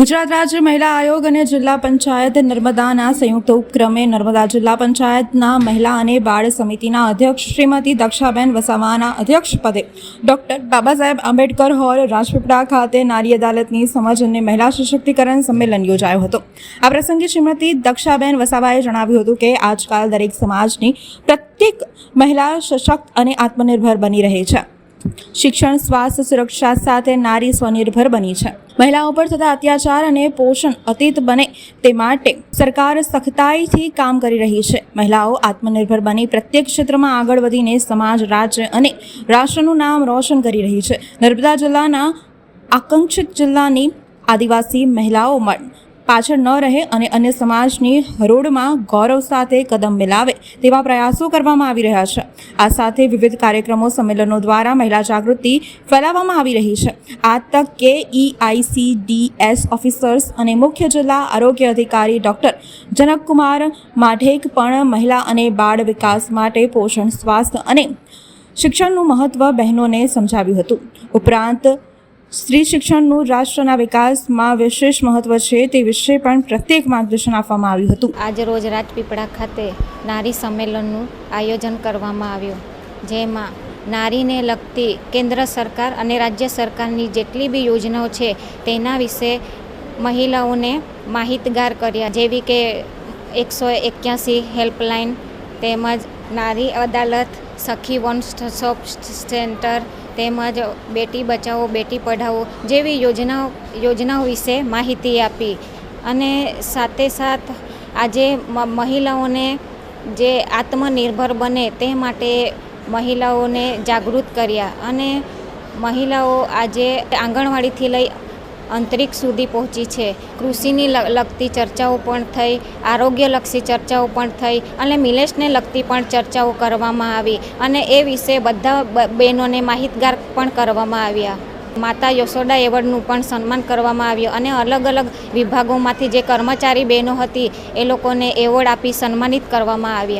ગુજરાત રાજ્ય મહિલા આયોગ અને જિલ્લા પંચાયત નર્મદાના સંયુક્ત ઉપક્રમે નર્મદા જિલ્લા પંચાયતના મહિલા અને બાળ સમિતિના અધ્યક્ષ શ્રીમતી દક્ષાબેન વસાવાના અધ્યક્ષપદે ડોક્ટર બાબા સાહેબ આંબેડકર હોલ, રાજપીપળા ખાતે નારી અદાલતની સમજ અને મહિલા સશક્તિકરણ સંમેલન યોજાયો હતો. આ પ્રસંગે શ્રીમતી દક્ષાબેન વસાવાએ જણાવ્યું હતું કે આજકાલ દરેક સમાજની પ્રત્યેક મહિલા સશક્ત અને આત્મનિર્ભર બની રહે છે. શિક્ષણ, સ્વાસ્થ્ય, સુરક્ષા સાથે નારી સ્વનિર્ભર બની છે. મહિલાઓ પર થતા અત્યાચાર અને પોષણ અતીત બને તે માટે સરકાર સખતાઈથી કામ કરી રહી છે. મહિલાઓ આત્મનિર્ભર બની પ્રત્યેક ક્ષેત્રમાં આગળ વધીને સમાજ, રાજ્ય અને રાષ્ટ્રનું નામ રોશન કરી રહી છે. નર્મદા જિલ્લાના આકાંક્ષિત જિલ્લાની આદિવાસી મહિલાઓ પાછળ ન રહે અને અન્ય સમાજની હરોળમાં ગૌરવ સાથે કદમ મિલાવે તેવા પ્રયાસો કરવામાં આવી રહ્યા છે. આ સાથે વિવિધ કાર્યક્રમો સંમેલનો દ્વારા મહિલા જાગૃતિ ફેલાવવામાં આવી રહી છે. આ તક કે ઈઆઈસીડીએસ ઓફિસર્સ અને મુખ્ય જિલ્લા આરોગ્ય અધિકારી ડૉક્ટર જનકકુમાર માઢેક પણ મહિલા અને બાળ વિકાસ માટે પોષણ, સ્વાસ્થ્ય અને શિક્ષણનું મહત્ત્વ બહેનોને સમજાવ્યું હતું. ઉપરાંત સ્ત્રી શિક્ષણનું રાષ્ટ્રના વિકાસમાં વિશેષ મહત્વ છે તે વિશે પણ પ્રત્યેક માર્ગદર્શન આપવામાં આવ્યું હતું. આજે રોજ રાજપીપળા ખાતે નારી સંમેલનનું આયોજન કરવામાં આવ્યું, જેમાં નારીને લગતી કેન્દ્ર સરકાર અને રાજ્ય સરકારની જેટલી બી યોજનાઓ છે તેના વિશે મહિલાઓને માહિતગાર કર્યા, જેવી કે એકસો એક્યાસી હેલ્પલાઇન તેમજ નારી અદાલત, સખી વન સ્ટોપ સેન્ટર તેમજ બેટી બચાવો, બેટી પઢાઓ જેવી યોજનાઓ યોજનાઓ વિશે માહિતી આપી. અને સાથે સાથ આજે મહિલાઓને જે આત્મનિર્ભર બને તે માટે મહિલાઓને જાગૃત કર્યા. અને મહિલાઓ આજે આંગણવાડીથી લઈ અંતરિક્ષ સુધી પહોંચી છે. કૃષિની લગતી ચર્ચાઓ પણ થઈ, આરોગ્યલક્ષી ચર્ચાઓ પણ થઈ અને મિલેશને લગતી પણ ચર્ચાઓ કરવામાં આવી અને એ વિશે બધા બહેનોને માહિતગાર પણ કરવામાં આવ્યા. માતા યશોદા એવોર્ડનું પણ સન્માન કરવામાં આવ્યું અને અલગ અલગ વિભાગોમાંથી જે કર્મચારી બહેનો હતી એ લોકોને એવોર્ડ આપી સન્માનિત કરવામાં આવ્યા.